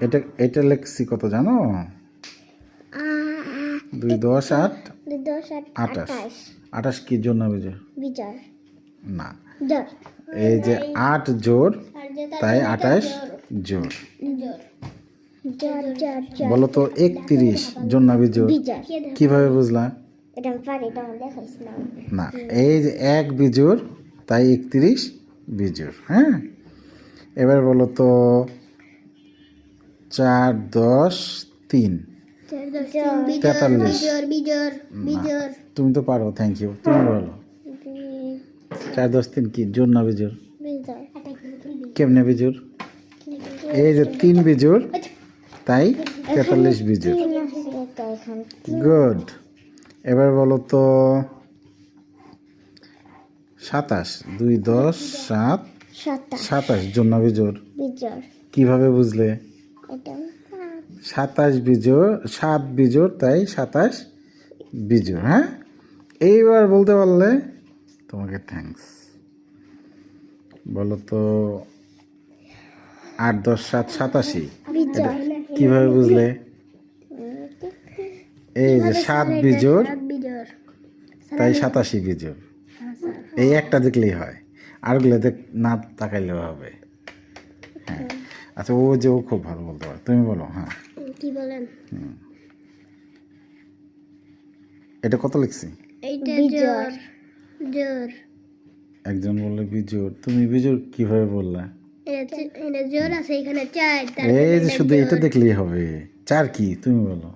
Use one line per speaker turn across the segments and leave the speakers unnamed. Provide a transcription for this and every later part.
এটা এটা লেখছি কত জানো? দুই দশ আট আটাশ আটাশ কি জন্য বিজোর?
বিজয়
না। এই যে আট জোর তাই আটাশ জোর।
জোর। জোর। জোর জোর
বলো তো একত্রিশ জন্য বিজোর?
বিজয়
কীভাবে বুঝলা? না এই যে এক বিজোর তাই একত্রিশ বিজোর হ্যাঁ? এবার বলো তো চার দশ তিন। তেতাল্লিশ।
বিজোর বিজোর বিজোর।
তুমি তো পারো থ্যাংক ইউ তুমি বলো। চার দশ তিন কি? জোর না বিজোর? কেমনে বিজোর? এই যে তিন বিজোর তাই তেতাল্লিশ বিজোর। গুড এবার বলো তো সাতাশ। দুই দশ সাত।
সাতাশ।
সাতাশ জন্য বিজোর?
বিজোর।
কীভাবে বুঝলে? সাতাশ বিজোর সাত বিজোর তাই সাতাশ বিজোর হ্যাঁ? এইবার বলতে পারলে তোমাকে থ্যাঙ্কস বলো তো আট দশ সাত সাতাশি। কীভাবে বুঝলে? এই যে সাত বিজোর তাই সাতাশি বিজোর এই একটা দেখলেই হয় আরগুলো দেখ না তাকাইলেও হবে। হ্যাঁ। আচ্ছা ও যে ও খুব ভালো বলতে পারে। তুমি বলো হ্যাঁ।
কি বলেন?
এটা কত লিখছি?
এইটা জোর জোর
একজন বললে বিজোর তুমি বিজোর কীভাবে বললা?
এটা এটা জোর আছে এখানে চার
এই যে শুধু এটা দেখলেই হবে। চার কি? তুমি বলো।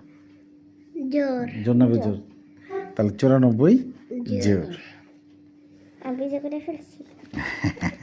জোর
জন্য বিজোর তাহলে চুরানব্বই জোর
আমি যে করে ফেলছি।